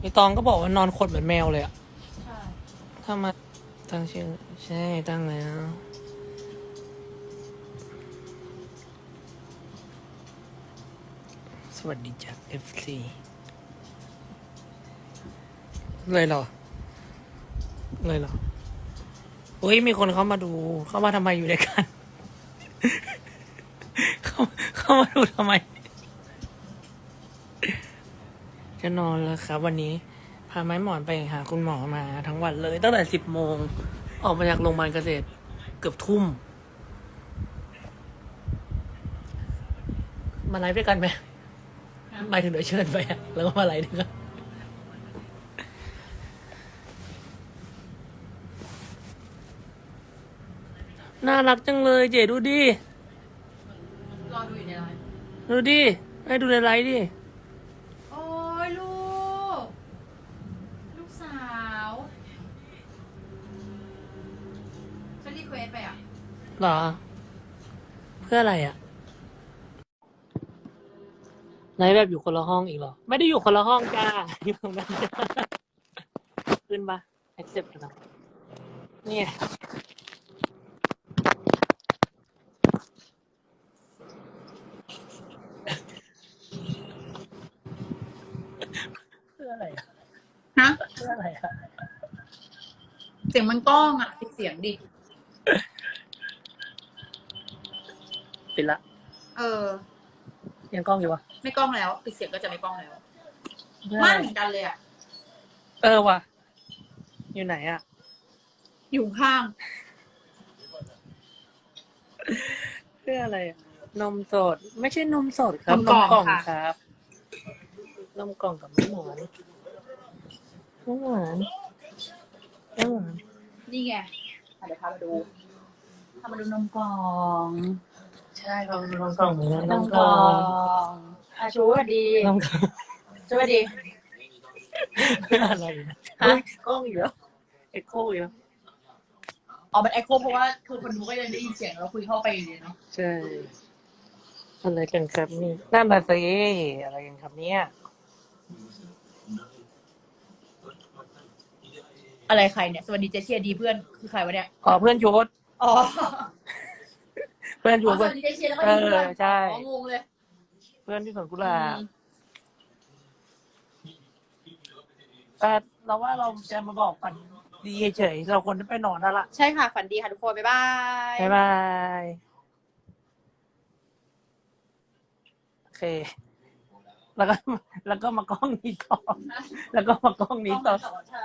ไอตองก็บอกว่านอนขดเหมือนแมวเลยอะใช่ถ้ามาตั้งชื่อใช่ตั้งแล้ว สวัสดีจาก FC เลยเหรอ เลยเหรออุ้ยมีคนเข้ามาดู เข้ามาทำไมอยู่ด้วยกัน เข้าเข้ามาดูทำไม จะนอนแล้วครับ วันนี้พาไม้หมอนไปหาคุณหมอมาทั้งวันเลย ตั้งแต่สิบโมงออกมาจากโรงพยาบาลเกษตรเกือบทุ่ม มาไลฟ์ด้วยกันไหมหมายถึงเดี๋ยวเชิญไปอะแล้วก็มาไลฟ์ด้วยกันน่ารักจังเลยเจดูดิรอดูอยู่ในไลน์ดูดิให้ดูในไลฟ์ดิ หรอ เพื่ออะไรอะไลฟ์แบบอยู่คนละห้องอีกเหรอ ไม่ได้อยู่คนละห้องจ้าอยู่ตรงนั้นจ้าขึ้นปะ accept นะเนี่ย เพื่ออะไรอะฮะเพื่ออะไรอะ เสียงมันกล้องอะปิดเสียงดิ ปิดละเออ ยังกล้องอยู่วะไม่กล้องแล้วปิดเสียงก็จะไม่กล้องแล้วเพื่อมาอะกไรเหมือนกันเลยอะเออว่ะ อยู่ไหนอะอยู่ข้าง เพื่ออะไรอะนมสด ไม่ใช่นมสดครับนมกล่องนค่ะ ครับนมกล่องกับไม่หวานไม่หวานไม่หวานนี่ไงอะเดี๋ยวพามาดูพามาดูนมกล่อง ใช่เรานมกล่องเหมือนกันนมกล่องอาชูสวัสดีนมกล่องสวัสดีเพื่ออะไรนะฮะกล้องอยู่แล้วเอ็กโคอยู่แล้วอ๋อมันเอ็กโคเพราะว่าคือคนดูก็ยังได้ยินเสียงเราคุยเข้าไปอยู่เลยเนาะใช่อะไรกันครับนี่นั่นน่ะสิอะไรกันครับเนี่ยอะไรใครเนี่ยสวัสดีเจเชียดีเพื่อนคือใครวะเนี่ยอ๋อเพื่อนชุดอ๋อเพื่อนอ๋ชุอดสเพื่อนวัสดีเจเชียแล้วก็ดีเพื่อนเออใช่ อ๋องงเลย เพื่อนที่สวนกุหลาบอืมแต่เราว่าเราจะมาบอกกันดีเฉยๆเราควรจะไปนอนแล้วล่ะ ใช่ค่ะ ฝันดีค่ะทุกคน บ๊ายบาย บ๊ายบาย โอเค แล้วก็ แล้วก็มากล้องนี้ต่อแล้วก็มากล้องนี้ต่อ ใช่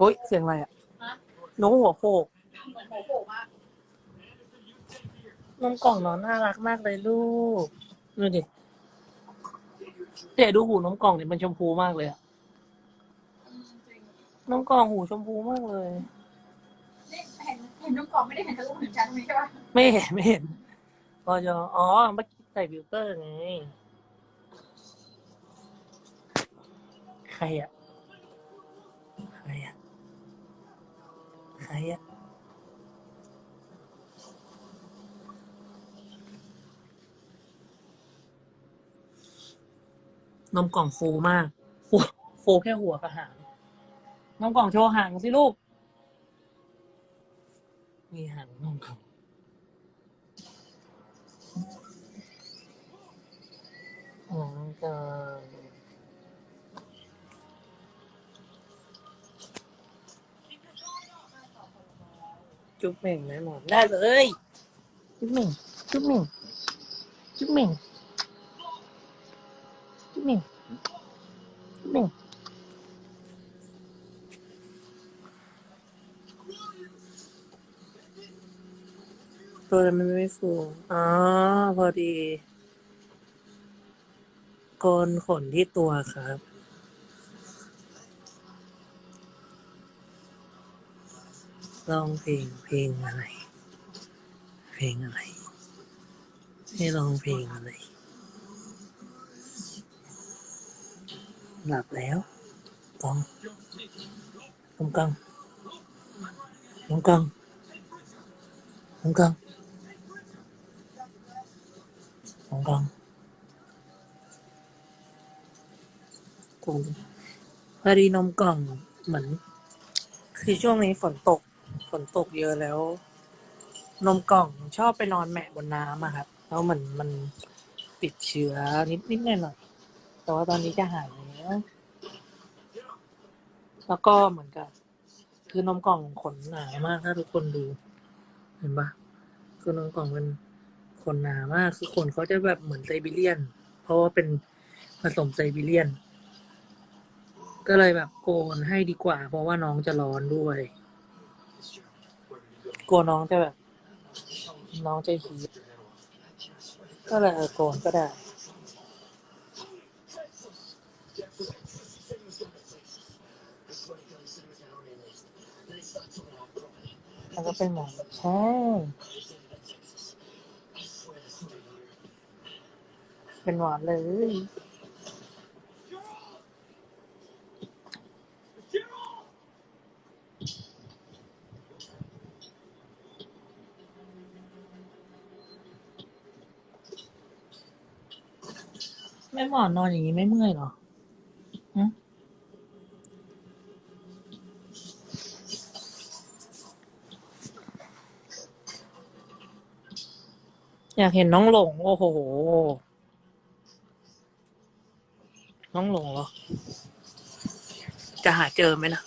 เฮ้ยเสียงอะไรอะฮะหนูหัวโขกเหมือนโผล่มากนมกล่องน้องน่ารักมากเลยลูกดูดิเจ๊ดูหูนมกล่องเนี่ยมันชมพูมากเลยอะนมกล่องหูชมพูมากเลย นี่เห็นเห็นน้องกล่องไม่ได้เห็นทะลุถึงชั้นตรงนี้ใช่ปะไม่เห็นไม่เห็นพอจะอ๋อเมื่อกี้ใส่ฟิลเตอร์ไง ใครอะ ใครอะนมกล่องฟูมากฟูฟูแค่หัวกับหางนมกล่องโชว์หางสิลูก มีหางนมกล่องอ๋อจะ จุ๊บเหม่งไหมหมอนได้เลย จุ๊บเหม่ง จุ๊บเหม่ง จุ๊บเหม่ง จุ๊บเหม่ง จุ๊บเหม่ง ตัวมันไม่ฟูอ๋อ พอดีโกนขนที่ตัวครับ ร้องเพลงเพลงอะไร เพลงอะไรให้ร้องเพลงอะไร หลับแล้วกองน้องกังน้องกังน้องกังน้องกังกงพอดีนมกล่องเหมือน คือช่วงนี้ฝนตก ฝนตกเยอะแล้ว นมกล่องชอบไปนอนแหมะบนน้ำอะครับแล้วเหมือนมันติดเชื้อนิดนิดหน่อยหน่อยแต่ว่าตอนนี้จะหายแล้วแล้วก็เหมือนกับ คือนมกล่องขนหนามากถ้าทุกคนดู เห็นปะคือนมกล่องมันขนหนามาก คือขนเขาจะแบบเหมือนไซบีเรียน เพราะว่าเป็นผสมไซบีเรียน ก็เลยแบบโกนให้ดีกว่า เพราะว่าน้องจะร้อนด้วย กลัวน้องจะแบบ น้องจะฮีทก็เลยโกนก็ได้แล้วก็เป็นหมอนใช่เป็นหวานเลย หมอนนอนอย่างนี้ไม่เมื่อยเหรออยากเห็นน้องหลง โอ้โห น้องหลงเหรอ จะหาเจอไหมนะ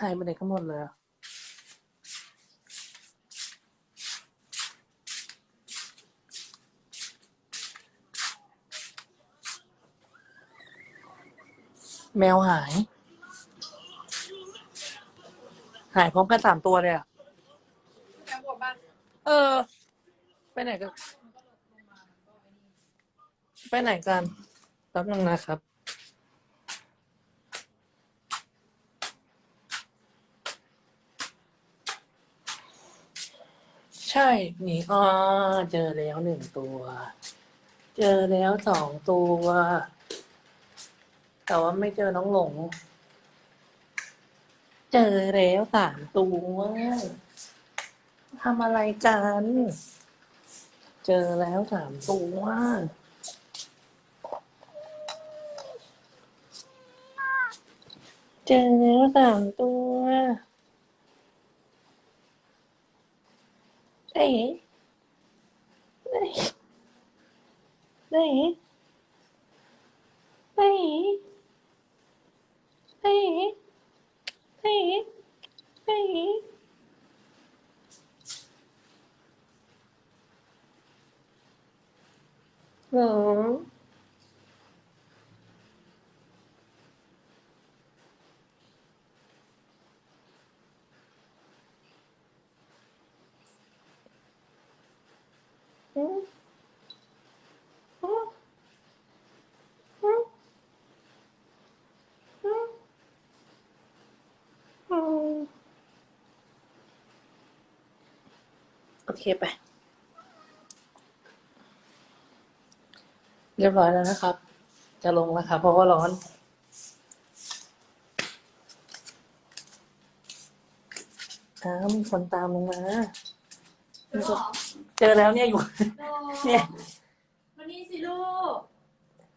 หายไปไหนกันหมดเลยอะแมวหาย หายพร้อมกันสามตัวเลยอะ แม่บอกบ้านเออ ไปไหนกัน ไปไหนกันแป๊บนึงนะครับ ใช่หนีอ๋อเจอแล้วหนึ่งตัว เจอแล้วสองตัว แต่ว่าไม่เจอน้องหลง เจอแล้วสามตัวทำอะไรกัน เจอแล้วสามตัวเจอแล้วสามตัว เอ๊ะเอ๊ะเอ๊ะเอ๊ะเอ๊ะเอ๊ะเอ๊ะหรออืมอืมอืมอืมอืม โอเคไปเรียบร้อยแล้วนะครับ จะลงแล้วครับเพราะว่าร้อน อ้าวมีคนตามลงมามีคน อแล้วเนี่ยอยู่ เนี่ยมานี่สิลูก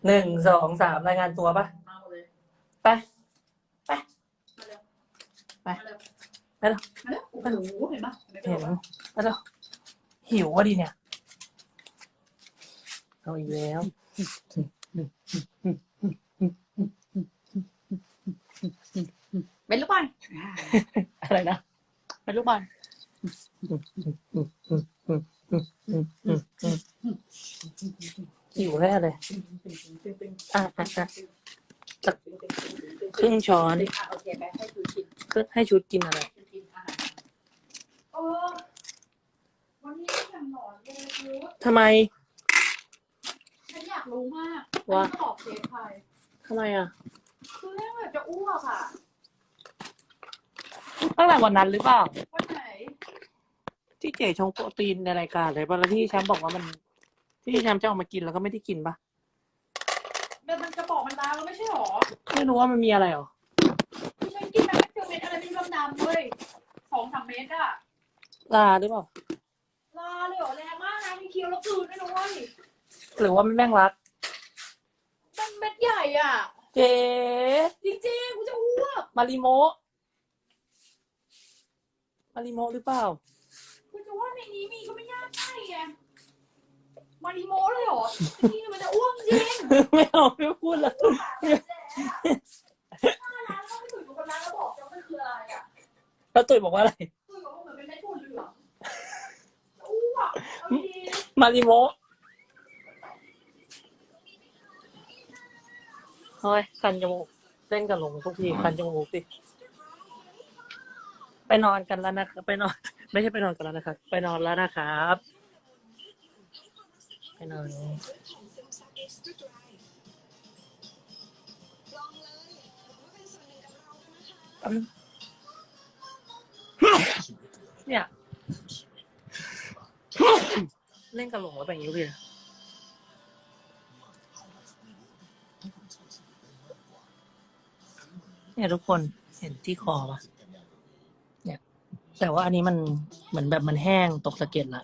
หนึ่งสองสามรายงานตัวปะมาหมดเลย ไป มาเร็วไปมาเร็วไปเร็ว มาเร็วโอ้โหเห็นปะไม่เป็นเห็นไรวะไปแล้วหิวว่ะดิเนี่ยเอาอีกแล้ว เป็นลูกบอลอะไรนะเป็นลูกบอล หิวแน่เลยอะอะอะสักครึ่งช้อนอะโอเคไปให้ดูกินให้ชุดกินอะไรกินอาหารโอ้วันนี้อย่างหนอนเลยคือทำไม ฉันอยากรู้มากว่าฉันจะบอกเจ๊ใครทำไมอะ คือเรื่องแบบจะอ้วกอะตั้งแต่วันนั้นหรือเปล่าวันไหน ที่เจชงโปรตีนในรายการเลยป่ะแล้วที่แชมป์บอกว่ามันพี่แชมป์จะเอามากินแล้วก็ไม่ได้กินปะมันมันกระบอกมันลาแล้วไม่ใช่หรอไม่รู้ว่ามันมีอะไรหรอพี่ฉันกินแบบเจอเม็ดอะไรไม่รู้ดำๆเว้ยสองสามเม็ดอะลาหรือเปล่าลาเลยเหรอแรงมากนะมีเคี้ยวแล้วกลืนด้วยนะเว้ยหรือว่ามันแม่งรักมันเม็ดใหญ่อะ เจ๊จริงๆกูจะอ้วกมาริโมะมาริโมะหรือเปล่ากูจะว่าในนี้มีก็ไม่ยากใช่ไงมาริโมเลยเหรอจริงๆมันจะอ้วกจริงไม่เอาไม่พูดแล้วถ้าร้านต้องไปถึงตรงนั้นแล้วบอกว่ามันคืออะไรอะแล้วตุ๋ยบอกว่าอะไรคือบอกว่าเหมือนเป็นเม็ดถั่วเหลืองอ้วกเอาดีมาริโมะเฮ้ยคันจมูกเล่นกับหลงทุกทีคันจมูกสิ ไปนอนกันแล้วนะครับไปนอน ไม่ใช่ไปนอนกันแล้วนะครับ ไปนอนแล้วนะครับ ไปนอน เนี่ย เล่นกับหลงแล้วแบบนี้เลยเนี่ยทุกคนเห็นที่คอปะเนี่ย แต่ว่าอันนี้มันเหมือนแบบมันแห้งตกสะเก็ดละ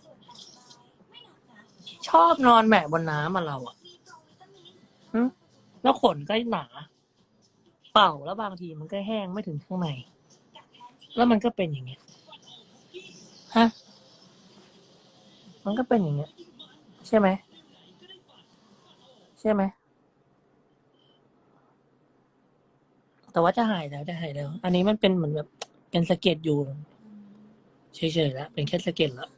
ชอบนอนแหมะบนน้ำมาเราอะหึแล้วขนก็หนา เป่าแล้วบางทีมันก็แห้งไม่ถึงข้างใน แล้วมันก็เป็นอย่างเงี้ยฮะมันก็เป็นอย่างเงี้ย ใช่ไหมใช่ไหมแต่ว่าจะหายแล้วจะหายแล้ว อันนี้มันเป็นเหมือนแบบเป็นสะเก็ดอยู่ เฉยๆแล้วเป็นแค่สะเก็ดแล้ว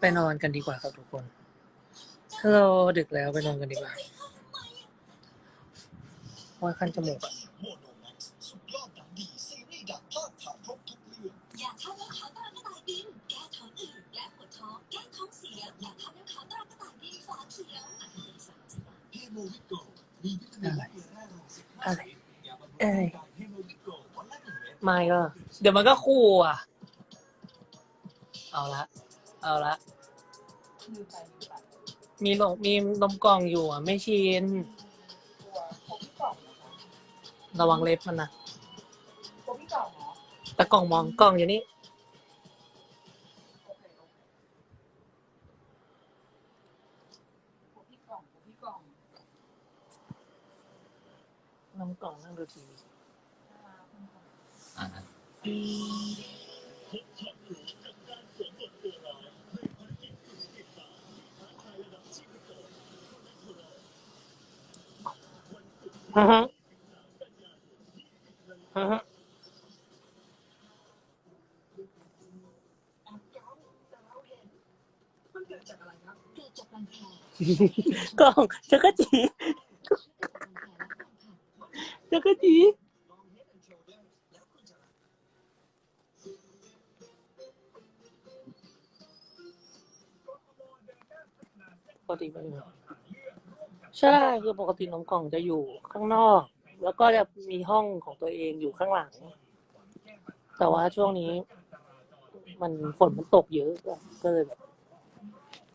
ไปนอนกันดีกว่าครับทุกคนฮัลโหลดึกแล้วไปนอนกันดีกว่าว่าคันจมูกอะ อะไรอะไรไม่ก็เดี๋ยวมันก็คู่อะ เอาละ เอาละ มีลมมีนมกล่องอยู่อะ ไม่ชิน ระวังเล็บมันนะ แต่กล่องมองกล่องอยู่นี่ ทีวีน่ารักมากฮึฮึฮึฮึมันเกิดจากอะไรครับเกิดจากรังแคกล่องจักรจี จักรจีปกติมันใช่คือปกตินมกล่องจะอยู่ข้างนอก แล้วก็จะมีห้องของตัวเองอยู่ข้างหลัง แต่ว่าช่วงนี้ มันฝนมันตกเยอะก็เลยแบบ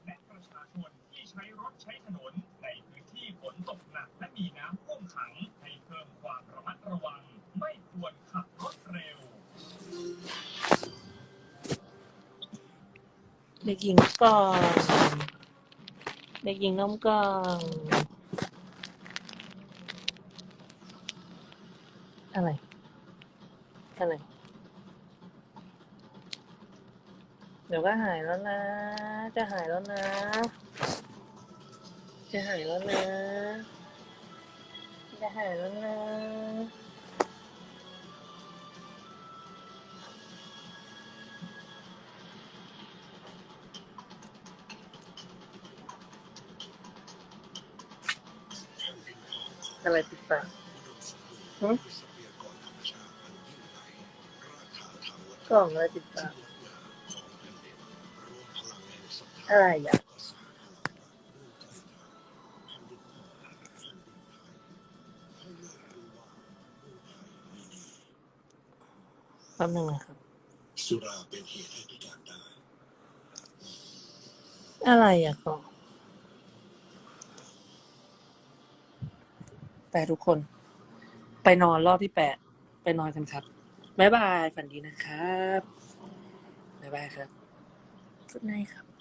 และประชาชนที่ใช้รถใช้ถนนในพื้นที่ฝนตกหนักและมีน้ำท่วมขังให้เพิ่มความ ระวังไม่ควรขับรถเร็ว เด็กหญิงก่อง เด็กหญิงน้องก่อง อะไร อะไร เดี๋ยวก็หายแล้วนะ จะหายแล้วนะ จะหายแล้วนะ จะหายแล้วนะอะไรติดปากกรธรรมชาติอันยิ่งใหญ่รากฐานทางวัฒนธกล่องอะไรติดปากอะไรอะ ป๊บนึงนะครับ สุราเป็นเหตุให้พิการได้ อะไรอะก็ไปทุกคน ไปนอนรอบที่แปด ไปนอนกันครับ บ๊ายบาย ฝันดีนะครับ บ๊ายบายครับ good night ครับ